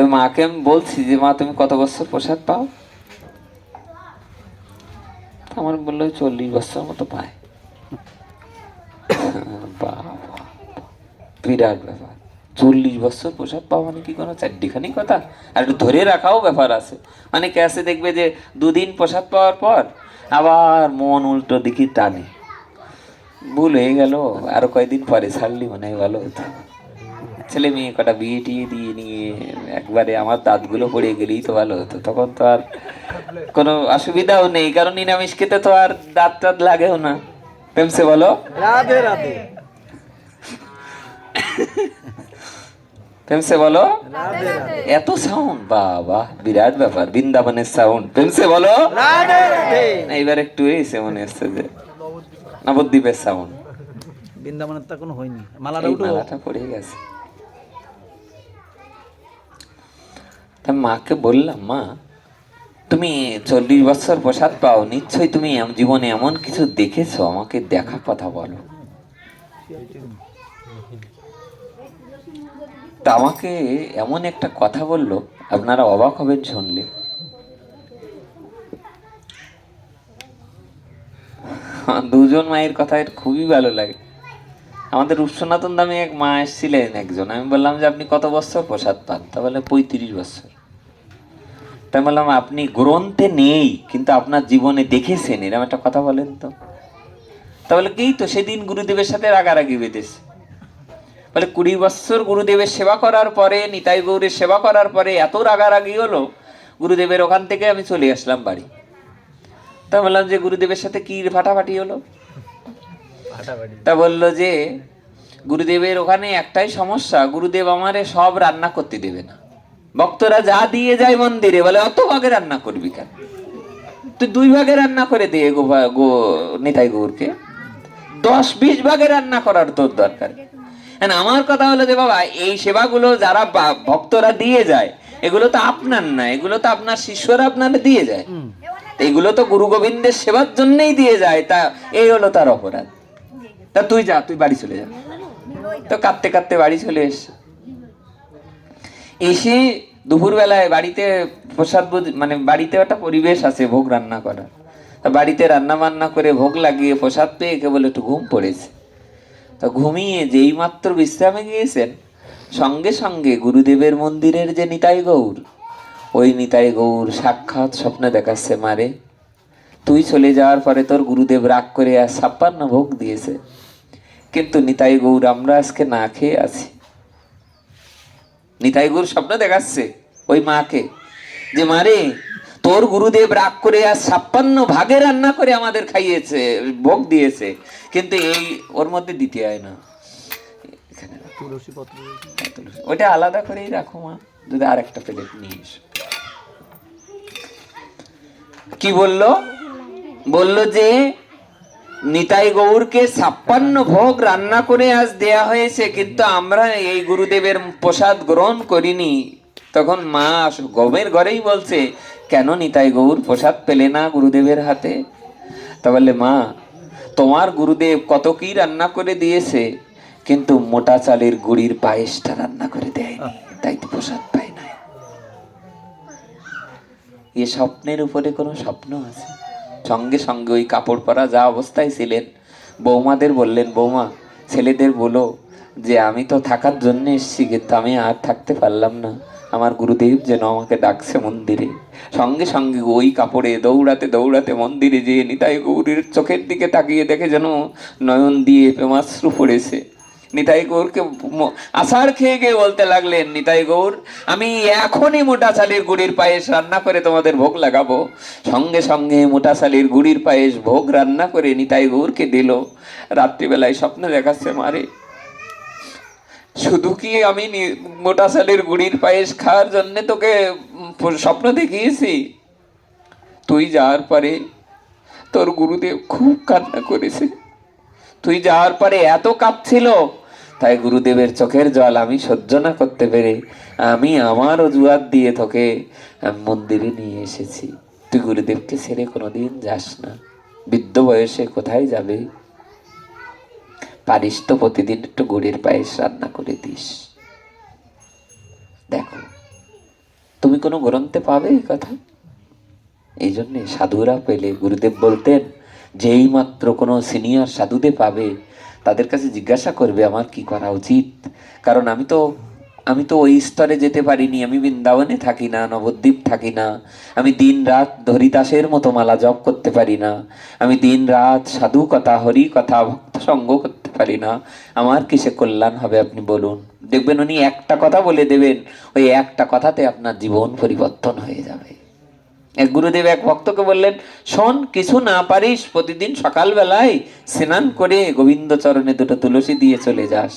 তো মাকে আমি বলছি যে, মা, তুমি কত বছর প্রসাদ পাও? আমার বলল, চল্লিশ বছর মতো পায়। বাবা, বিরাট ব্যাপার। চল্লিশ বছর প্রসাদ পাওয়া মানে কি কোনো চারটিখানি কথা? আর একটু ধরে রাখাও ব্যাপার আছে। মানে ক্যাসে দেখবে যে, দুদিন প্রসাদ পাওয়ার পর আবার মন উল্টো দিকে টানে। ভুল হয়ে গেল। আরও কয়েকদিন পরে ছাড়লি মনে হয় ভালো হতো। ছেলে মেয়ে কটা বিয়ে টিয়ে দিয়ে নিয়ে একবারে আমার দাঁতগুলো পড়ে গেলেই তো ভালো হতো। তখন তো আর কোনো অসুবিধাও নেই কারণ নিরামিষ খেতে তো আর দাঁত টাত লাগেও না। প্রেমসে বলো? রাধে রাধে। প্রেমসে বলো? এত সাউন্ড বাবা বিরাট ব্যাপার বৃন্দাবনের সাউন্ড প্রেমসে বলো? এবার একটু এসে মনে হচ্ছে যে নবদ্বীপের সাউন্ড বৃন্দাবনের তো কোনো হয়নি। মালাটা পড়ে গেছে। মাকে বললাম, মা, তুমি চল্লিশ বছর প্রসাদ পাও, নিশ্চয়ই তুমি জীবনে এমন কিছু দেখেছ, আমাকে দেখা কথা বলো। তা আমাকে এমন একটা কথা বলল, আপনারা অবাক হবেন শুনলে। দুজন মায়ের কথা এর খুবই ভালো লাগে। আমাদের রূপসনাতন দামে এক মা এসেছিলেন একজন, আমি বললাম যে, আপনি কত বছর প্রসাদ পান? তা বলে, পঁয়ত্রিশ বছর। তাই বললাম আপনি গ্রন্থে নেই কিন্তু আপনার জীবনে দেখেছেন এরকম একটা কথা বলেন তো। তা বলে কি তো সেদিন গুরুদেবের সাথে রাগারাগি বেঁধেছে। বলে কুড়ি বছর গুরুদেবের সেবা করার পরে নিতাই গৌরের সেবা করার পরে এত রাগারাগি হলো গুরুদেবের ওখান থেকে আমি চলে আসলাম বাড়ি। তা বললাম যে গুরুদেবের সাথে কি ফাটাফাটি হলো? তা বলল যে গুরুদেবের ওখানে একটাই সমস্যা গুরুদেব আমারে সব রান্না করতে দেবে না। ভক্তরা যা দিয়ে যায় মন্দিরে বলে অত ভাগে রান্না করবি কেন? তুই দুই ভাগে রান্না করে দে গো গো নিতাই গৌরকে। দশ বিশ ভাগে রান্না করার তোর দরকার। আমার কথা হলো যে বাবা এই সেবাগুলো যারা ভক্তরা দিয়ে যায় এগুলো তো আপনার না এগুলো তো আপনার শিষ্যরা আপনার দিয়ে যায়। এগুলো তো গুরু গোবিন্দের সেবার জন্যই দিয়ে যায় তা এই হলো তার অপরাধ। তা তুই যা তুই বাড়ি চলে যা। তো কাঁদতে কাঁদতে বাড়ি চলে এসে। এসে দুপুরবেলায় বাড়িতে প্রসাদ মানে বাড়িতে একটা পরিবেশ আছে ভোগ রান্না করা তা বাড়িতে রান্না বান্না করে ভোগ লাগিয়ে প্রসাদ পেয়ে কেবল একটু ঘুম পড়েছে। তা ঘুমিয়ে যেই মাত্র বিশ্রামে গিয়েছেন, সঙ্গে সঙ্গে গুরুদেবের মন্দিরের যে নিতাই গৌর, ওই নিতাই গৌর সাক্ষাৎ স্বপ্নে দেখাচ্ছে, মারে, তুই চলে যাওয়ার পরে তোর গুরুদেব রাগ করে আর ছাপ্পান্ন ভোগ দিয়েছে। কিন্তু নিতাই গৌর, আমরা আজকে না খেয়ে আছি। নিতাই গুরু স্বপ্ন দেখাচ্ছে ওই মাকে যে মারে তোর গুরুদেব রাগ করে আর ছাপ্পান্ন ভাগে রান্না করে আমাদের খাইয়েছে ভোগ দিয়েছে। কিন্তু এই ওর মধ্যে দিতে হয় না। ওটা আলাদা করেই রাখো মা। যদি আর একটা প্লেট নিয়ে এসো। কি বলল? বলল যে নিতাই গৌরকে ছাপ্পান্ন ভোগ রান্না করে আজ দেয়া হয়েছে, কিন্তু আমরা এই গুরুদেবের প্রসাদ গ্রহণ করিনি। তখন মা গমের ঘরেই বলছে, কেন নিতাই গৌর প্রসাদ পেলে না গুরুদেবের হাতে? তা বললে, মা, তোমার গুরুদেব কত কি রান্না করে দিয়েছে, কিন্তু মোটা চালের গুড়ির পায়েসটা রান্না করে দেয়নি, তাই তো প্রসাদ পায় না এ স্বপ্নের উপরে কোনো স্বপ্ন আছে? সঙ্গে সঙ্গে ওই কাপড় পরা যা অবস্থায় ছিলেন, বৌমাদের বললেন, বৌমা, ছেলেদের বলো যে আমি তো থাকার জন্য এসেছি, কিন্তু আমি আর থাকতে পারলাম না। আমার গুরুদেব যেন আমাকে ডাকছে মন্দিরে। সঙ্গে সঙ্গে ওই কাপড়ে দৌড়াতে দৌড়াতে মন্দিরে যেয়ে নিতাই গৌরীর চোখের দিকে তাকিয়ে দেখে যেন নয়ন দিয়ে প্রেমাশ্রু পড়েছে। নিতাই গৌরকে আষাঢ় খেয়ে গিয়ে বলতে লাগলেন, নিতাই গৌর, আমি এখনই মোটা চালের গুড়ির পায়েস রান্না করে তোমাদের ভোগ লাগাবো। সঙ্গে সঙ্গে মোটা চালের গুড়ির পায়েস ভোগ রান্না করে নিতাই গৌরকে দিল। রাত্রিবেলায় স্বপ্ন দেখাচ্ছে মারে শুধু কি আমি মোটা চালের গুড়ির পায়েস খাওয়ার জন্য তোকে স্বপ্ন দেখিয়েছি? তুই যাওয়ার পরে তোর গুরুদেব খুব কান্না করেছে। তুই যাওয়ার পরে এত কাঁপছিল তাই গুরুদেবের চোখের জল আমি সহ্য না করতে পেরে আমি আমার অজুহাত দিয়ে তোকে মন্দিরে নিয়ে এসেছি। তুই গুরুদেবকে ছেড়ে কোনোদিন যাস না। বৃদ্ধ বয়সে কোথায় যাবে? পারিস তো প্রতিদিন একটু গুড়ের পায়েস রান্না করে দিস। দেখো, তুমি কোনো গ্রন্থে পাবে এই কথা? এই জন্যে সাধুরা পেলে গুরুদেব বলতেন যেই মাত্র কোনো সিনিয়র সাধুদের পাবে তাদের কাছে জিজ্ঞাসা করবে আমার কি করা উচিত। কারণ আমি তো আমি তো ওই স্তরে যেতে পারিনি। আমি বৃন্দাবনে থাকি না, নবদ্বীপ থাকি না। আমি দিন রাত হরিদাসের মতো মালা জপ করতে পারি না। আমি দিন রাত সাধু কথা, হরি কথা, ভক্ত সঙ্গ করতে পারি না। আমার কিসে কল্যাণ হবে আপনি বলুন। দেখবেন উনি একটা কথা বলে দেবেন, ওই একটা কথাতে আপনার জীবন পরিবর্তন হয়ে যাবে। গুরুদেব এক ভক্তকে বললেন, শোন, কিছু না পারিস, প্রতিদিন সকালবেলায় স্নান করে গোবিন্দ চরণে দুটো তুলসী দিয়ে চলে যাস।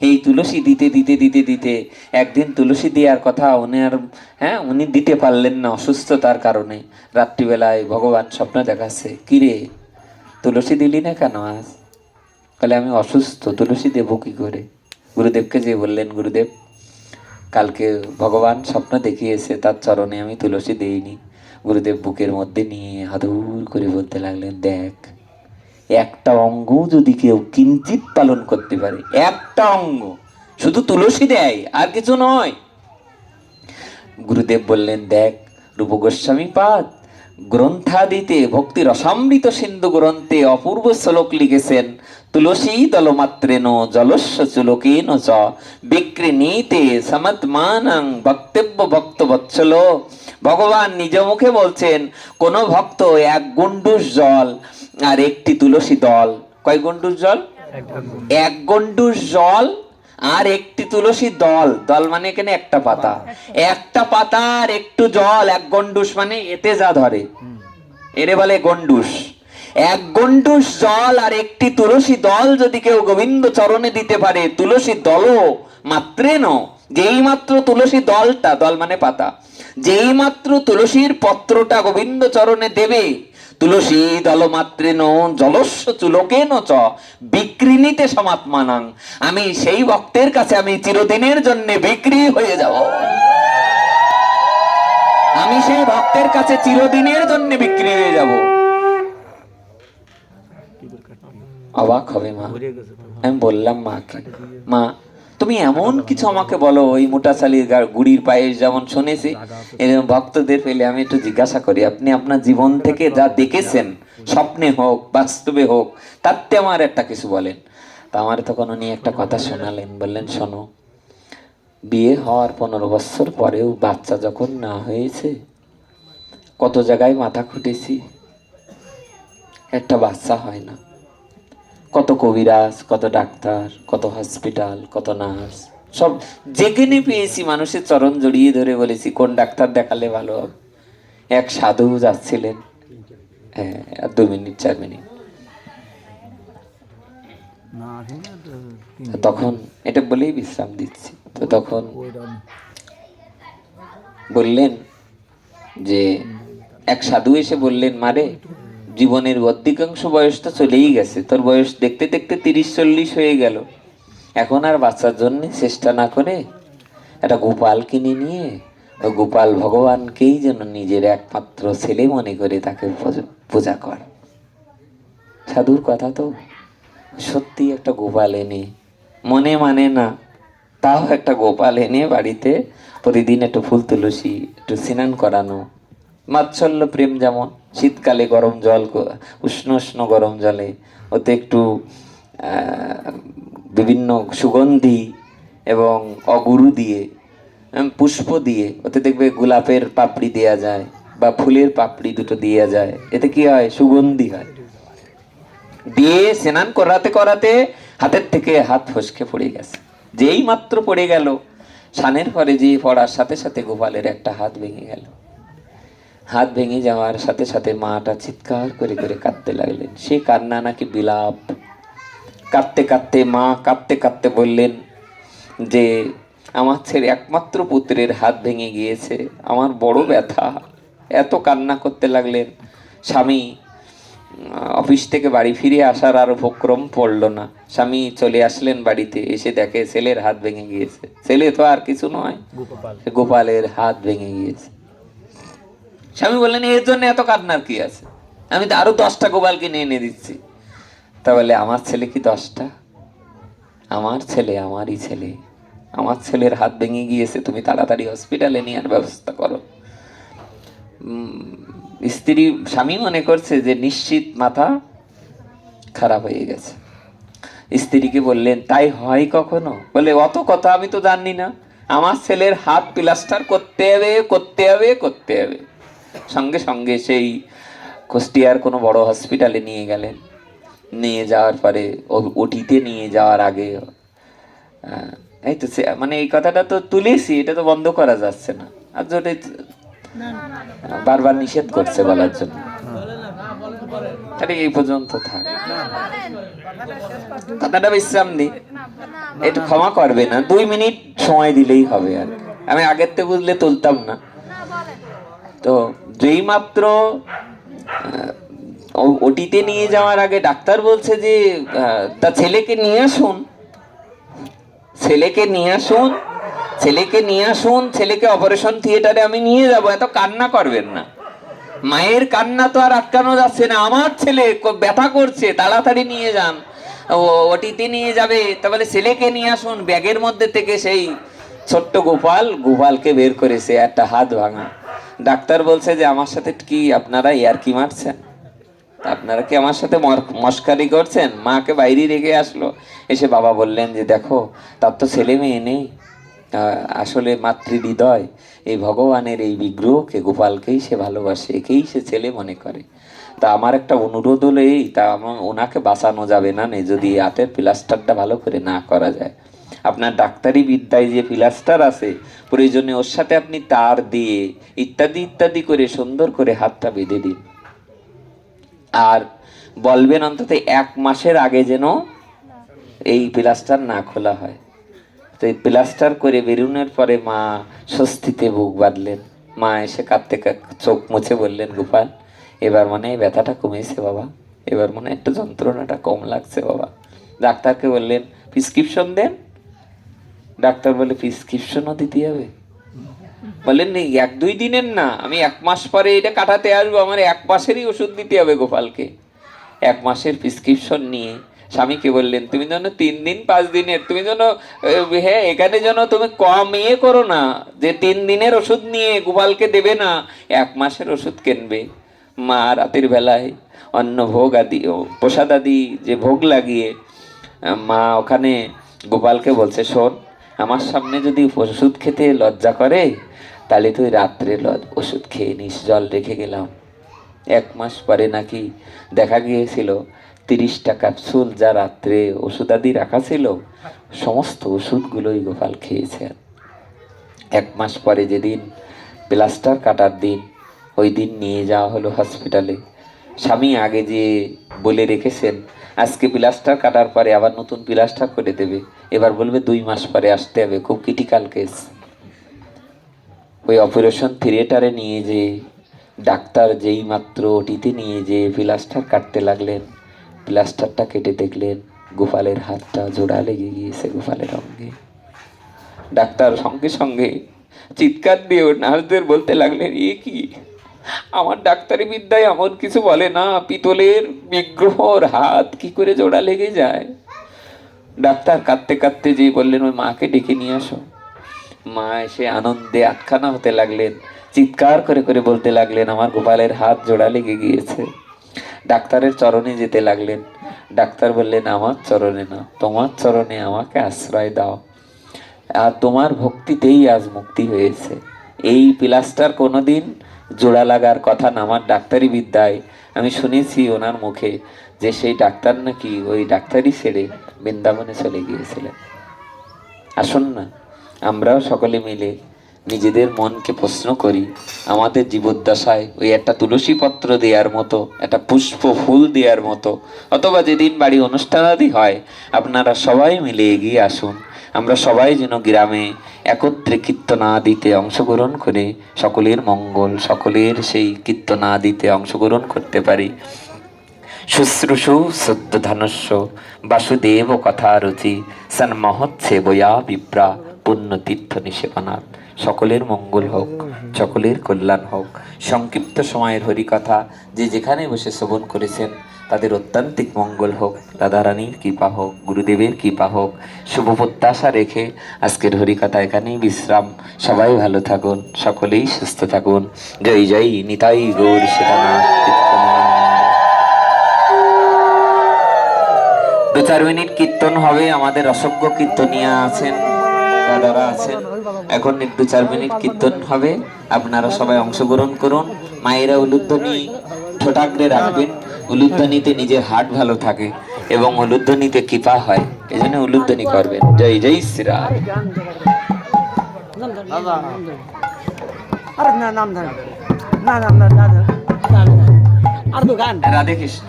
এই তুলসী দিতে দিতে দিতে দিতে একদিন তুলসী দেওয়ার কথা উনি আর হ্যাঁ উনি দিতে পারলেন না অসুস্থতার কারণে। রাত্রিবেলায় ভগবান স্বপ্ন দেখাচ্ছে কিরে তুলসী দিলি না কেন আজ? তাহলে আমি অসুস্থ, তুলসী দেবো কি করে? গুরুদেবকে যে বললেন, গুরুদেব কালকে ভগবান স্বপ্ন দেখিয়েছে, তার চরণে আমি তুলসী দেইনি। গুরুদেব বুকের মধ্যে নিয়ে হাদুর করে বলতে লাগলেন, দেখ, একটা অঙ্গ যদি কেউ কিঞ্চিত পালন করতে পারে, একটা অঙ্গ শুধু তুলসী দেয়, আর কিছু নয়। গুরুদেব বললেন, দেখ রূপ গোস্বামী পাদ গ্রন্থাদিতে ভক্তি রসামৃত সিন্ধু গ্রন্থে অপূর্ব শ্লোক লিখেছেন তুলসী দলমাত্রেন জলস্য চুলকেন চ বিক্রিনীতে সমতমানং বক্তব্য ভক্ত বৎসল ভগবান নিজ মুখে বলছেন কোন ভক্ত এক গুন্ডুস জল আর একটি তুলসী দল। কয় গুন্ডুস জল? এক গন্ডুস জল আর একটি তুলসী দল দল মানে এখানে একটা পাতা। একটা পাতা। আর একটু জল এক গন্ডুস মানে এতে যা ধরে। এরে বলে গন্ডুস এক গন্ডুস জল আর একটি তুলসী দল যদি কেউ গোবিন্দ চরণে দিতে পারে তুলসী দল মাত্রেন। যেই মাত্র তুলসী দলটা দল মানে পাতা। যেই মাত্র তুলসীর পত্রটা গোবিন্দ চরণে দেবে তুলসী দল মাত্রেন জলস্য চুলকেন চ বিক্রিনিতে সমাত্মানাং। আমি সেই ভক্তের কাছে আমি চিরদিনের জন্য বিক্রি হয়ে যাব। আমি সেই ভক্তের কাছে চিরদিনের জন্য বিক্রি হয়ে যাব। অবাক হবে মা। আমি বললাম মাকে মা তুমি এমন কিছু আমাকে বলো, ওই মোটা চালির গুড়ির পায়েস যেমন শুনেছি এরকম ভক্তদের পেলে আমি একটু জিজ্ঞাসা করি, আপনি আপনার জীবন থেকে যা দেখেছেন, স্বপ্নে হোক, বাস্তবে হোক তাতে আমার একটা কিছু বলেন। তা আমার তখন উনি একটা কথা শোনালেন, বললেন, শোনো, বিয়ে হওয়ার পনেরো বছর পরেও বাচ্চা যখন না হয়েছে, কত জায়গায় মাথা খুঁটেছি, একটা বাচ্চা হয় না। কত কবিরাজ কত ডাক্তার কত হসপিটাল কত নার্স সব যেখানে পেয়েছি মানুষের চরণ জড়িয়ে ধরে বলেছি কোন ডাক্তার দেখালে ভালো হবে? এক সাধু যাচ্ছিলেন। হ্যাঁ আর দু মিনিট চার মিনিট। তখন এটা বলেই বিশ্রাম দিচ্ছি। তো তখন বললেন যে এক সাধু এসে বললেন মারে জীবনের অধিকাংশ বয়স তো চলেই গেছে। তোর বয়স দেখতে দেখতে তিরিশ চল্লিশ হয়ে গেল। এখন আর বাচ্চার জন্য চেষ্টা না করে একটা গোপাল কিনে নিয়ে গোপাল ভগবানকেই যেন নিজের একমাত্র ছেলে মনে করে তাকে পূজা কর। সাধুর কথা তো সত্যি একটা গোপাল এনে, মনে মানে না, তাও একটা গোপাল এনে বাড়িতে প্রতিদিন একটু ফুল তুলসী, একটু স্নান করানো মাৎসল্য প্রেম যেমন, শীতকালে গরম জল উষ্ণ উষ্ণ গরম জলে, ওতে একটু বিভিন্ন সুগন্ধি এবং অগুরু দিয়ে পুষ্প দিয়ে, ওতে দেখবে গোলাপের পাপড়ি দেয়া যায় বা ফুলের পাপড়ি দুটো দেয়া যায়। এতে কি হয়? সুগন্ধি হয়। দিয়ে স্নান করাতে করাতে হাতের থেকে হাত ফসকে পড়ে গেছে। যেই মাত্র পড়ে গেল, স্নানের পরে যে পড়ার সাথে সাথে গোপালের একটা হাত ভেঙে গেল। হাত ভেঙে যাওয়ার সাথে সাথে মাটা চিৎকার করে করে কাঁদতে লাগলেন। সে কান্না নাকি বিলাপ। কাঁদতে কাঁদতে মা কাঁদতে কাঁদতে বললেন যে আমার ছেলে একমাত্র পুত্রের হাত ভেঙে গিয়েছে আমার বড় ব্যথা। এত কান্না করতে লাগলেন। স্বামী অফিস থেকে বাড়ি ফিরে আসার আর উপক্রম পড়ল না। স্বামী চলে আসলেন বাড়িতে এসে দেখে ছেলের হাত ভেঙে গিয়েছে। ছেলে তো আর কিছু নয় গোপালের হাত ভেঙে গিয়েছে। স্বামী বললেন, এর জন্য এত কান্নার কি আছে? আমি তো আরও দশটা গোপালকে নিয়ে এনে দিচ্ছি। তা বলে, আমার ছেলে কি দশটা? আমার ছেলে, আমারই ছেলে। আমার ছেলের হাত ভেঙে গিয়েছে, তুমি তাড়াতাড়ি হসপিটালে নেওয়ার ব্যবস্থা করো। স্ত্রী, স্বামী মনে করছে যে নিশ্চিত মাথা খারাপ হয়ে গেছে। স্ত্রীকে বললেন, তাই হয় কখনো? বলে, অত কথা আমি তো জানি না। আমার ছেলের হাত প্লাস্টার করতে হবে করতে হবে করতে হবে। সঙ্গে সঙ্গে সেই কুষ্টিয়ার কোনো বড় হসপিটালে নিয়ে গেলেন। নিয়ে যাওয়ার পরে ওটিতে নিয়ে যাওয়ার আগে এই তো মানে এই কথাটা তো তুলেছি এটা তো বন্ধ করা যাচ্ছে না। আর যেটা বারবার নিষেধ করছে বলার জন্য। এই পর্যন্ত থাক। কথাটা বিশ্রাম দি একটু ক্ষমা করবে না। দুই মিনিট সময় দিলেই হবে আর আমি আগের থেকে বুঝলে তুলতাম না। যেই মাত্র ওটিতে নিয়ে যাওয়ার আগে ডাক্তার বলছে যে তা ছেলেকে নিয়ে আসুন। ছেলেকে নিয়ে আসুন, ছেলেকে নিয়ে আসুন, ছেলেকে অপারেশন থিয়েটারে আমি নিয়ে যাব, এত কান্না করবেন না। মায়ের কান্না তো আর আটকানো যাচ্ছে না, আমার ছেলে ব্যথা করছে, তাড়াতাড়ি নিয়ে যান। ওটিতে নিয়ে যাবে তাহলে ছেলেকে নিয়ে আসুন, ব্যাগের মধ্যে থেকে সেই ছোট্ট গোপাল, গোপালকে বের করেছে, একটা হাত ভাঙা। ডাক্তার বলছে যে আমার সাথে কি আপনারা ইয়ার কি মারছেন আপনারা কি আমার সাথে মস্কারি করছেন? মাকে বাইরে রেখে আসলো। এসে বাবা বললেন যে, দেখো, তার তো ছেলে মেয়ে নেই। আসলে মাতৃ হৃদয় এই ভগবানের এই বিগ্রহকে গোপালকেই সে ভালোবাসে, একেই সে ছেলে মনে করে। তা আমার একটা অনুরোধ হলো এই, তা আমার, ওনাকে বাঁচানো যাবে না নে, যদি হাতের প্লাস্টারটা ভালো করে না করা যায়। আপনার ডাক্তারি বিদ্যায় যে প্লাস্টার আছে, প্রয়োজনে ওর সাথে আপনি তার দিয়ে ইত্যাদি ইত্যাদি করে সুন্দর করে হাতটা বেঁধে দিন। আর বলবেন অন্তত এক মাসের আগে যেন এই প্লাস্টার না খোলা হয়। তো এই প্লাস্টার করে বেরোনোর পরে মা স্বস্তিতে বুক বাঁধলেন। মা এসে কাঁদতে চোখ মুছে বললেন, গোপাল, এবার মনে হয় ব্যথাটা কমেছে বাবা। এবার মনে একটু যন্ত্রণাটা কম লাগছে বাবা। ডাক্তারকে বললেন, প্রিসক্রিপশন দেন ডাক্তার বলে প্রিসক্রিপশনও দিতে হবে? বলেন নেই, এক দুই দিনের না, আমি এক মাস পরে এটা কাটাতে আসব, আমার এক মাসেরই ওষুধ দিতে হবে গোপালকে। এক মাসের প্রিসক্রিপশন নিয়ে স্বামীকে বললেন, তুমি যেন তিন দিন, পাঁচ দিনের, তুমি যেন হ্যাঁ এখানে যেন তুমি কম ইয়ে করো না, যে তিন দিনের ওষুধ নিয়ে গোপালকে দেবে না, এক মাসের ওষুধ কিনবে। মা রাতের বেলায় অন্ন ভোগ আদি প্রসাদ আদি যে ভোগ লাগিয়ে, মা ওখানে গোপালকে বলছে, শোন আমার সামনে যদি ওষুধ খেতে লজ্জা করে, তাহলে তুই রাত্রে ওষুধ খেয়ে নিস, জল রেখে গেলাম। এক মাস পরে নাকি দেখা গিয়েছিল তিরিশটা ক্যাপসুল যা রাত্রে ওষুধ আদি রাখা ছিল, সমস্ত ওষুধগুলোই গোপাল খেয়েছে এক মাস পরে যেদিন প্লাস্টার কাটার দিন, ওই দিন নিয়ে যাওয়া হলো হসপিটালে স্বামী আগে যে বলে রেখেছেন আজকে প্লাস্টার কাটার পরে আবার নতুন প্লাস্টার করে দেবে। এবার বলবে দুই মাস পরে আসতে হবে, খুব ক্রিটিক্যাল কেস ওই অপারেশন থিয়েটারে নিয়ে যে, ডাক্তার যেই মাত্র ওটিতে নিয়ে যে প্লাস্টার কাটতে লাগলেন প্লাস্টারটা কেটে দেখলেন, গোপালের হাতটা জোড়া লেগে গিয়েছে গোপালের অঙ্গে। ডাক্তার সঙ্গে সঙ্গে চিৎকার দিয়ে নার্সদের বলতে লাগলেন, এ কি? আমার ডাক্তারি বিদ্যায় এমন কিছু বলে না, পিতলের বিগ্রহর হাত কি করে জোড়া লেগে যায়। ডাক্তার কাঁদতে কাঁদতে যে বললেন, ওই মাকে ডেকে নিয়ে আসো। মা এসে আনন্দে আটখানা হতে লাগলেন, চিৎকার করে করে বলতে লাগলেন, আমার গোপালের হাত জোড়া লেগে গিয়েছে। ডাক্তারের চরণে যেতে লাগলেন। ডাক্তার বললেন, আমার চরণে না, তোমার চরণে আমাকে আশ্রয় দাও। আর তোমার ভক্তিতেই আজ মুক্তি হয়েছে। এই প্লাস্টার কোনোদিন জোড়া লাগার কথা নামার ডাক্তারি বিদ্যায়। আমি শুনেছি ওনার মুখে যে সেই ডাক্তার নাকি ওই ডাক্তারি ছেড়ে বৃন্দাবনে চলে গিয়েছিলেন। আসুন না, আমরাও সকলে মিলে নিজেদের মনকে প্রশ্ন করি, আমাদের জীবদ্দশায় ওই একটা তুলসী পত্র দেওয়ার মতো, একটা পুষ্প ফুল দেওয়ার মতো, অথবা যেদিন বাড়ি অনুষ্ঠানাদি হয়, আপনারা সবাই মিলে এগিয়ে আসুন। আমরা সবাই যেন গ্রামে একত্রে কীর্তনাদিতে অংশগ্রহণ করে সকলের মঙ্গল, সকলের সেই কীর্তনাদিতে অংশগ্রহণ করতে পারি। শুশ্রূষু সদ্যধনস্য বাসুদেব কথারুচি সন্মহৎসে বয়া বিপ্রা পুণ্য তীর্থ নিষেপনাথ। সকলের মঙ্গল হোক সকলের কল্যাণ হোক। সংক্ষিপ্ত সময়ের হরিকথা যে যেখানে বসে শ্রবণ করেছেন তাদের অত্যান্তিক মঙ্গল হোক। রাধারানীর কৃপা হোক গুরুদেবের কৃপা হোক। শুভ প্রত্যাশা রেখে আজকের হরিকথা এখানেই বিশ্রাম। সবাই ভালো থাকুন সকলেই সুস্থ থাকুন। জয় জয় নিতাই গৌর সীতানাথ দু চার মিনিট কীর্তন হবে আমাদের অসংখ্য কীর্তনিয়া আছেন। দাদারা আছেন। এখন দু চার মিনিট কীর্তন হবে। আপনারা সবাই অংশগ্রহণ করুন। মায়েরা উলুধ্বনি ঠোঁটাগড়ে রাখবেন। উলুধ্বনিতে নিজের হাট ভালো থাকে এবং উলুধ্বনিতে কৃপা হয়। এই জন্য উলুধ্বনি করবেন। জয় জয় শ্রীরাম। গান। রাধে কৃষ্ণ।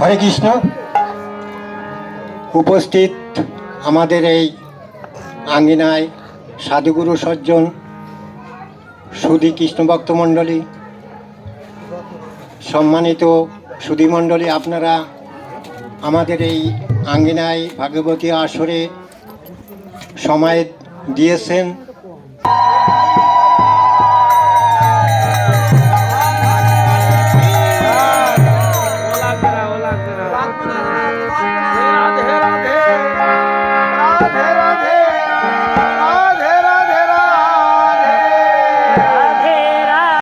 হরে কৃষ্ণ। উপস্থিত আমাদের এই আঙ্গিনায় সাধুগুরু সজ্জন সুধী কৃষ্ণ ভক্ত মণ্ডলী, সম্মানিত সুধী মণ্ডলী, আপনারা আমাদের এই আঙ্গিনায় ভাগবতী আসরে সময় দিয়েছেন।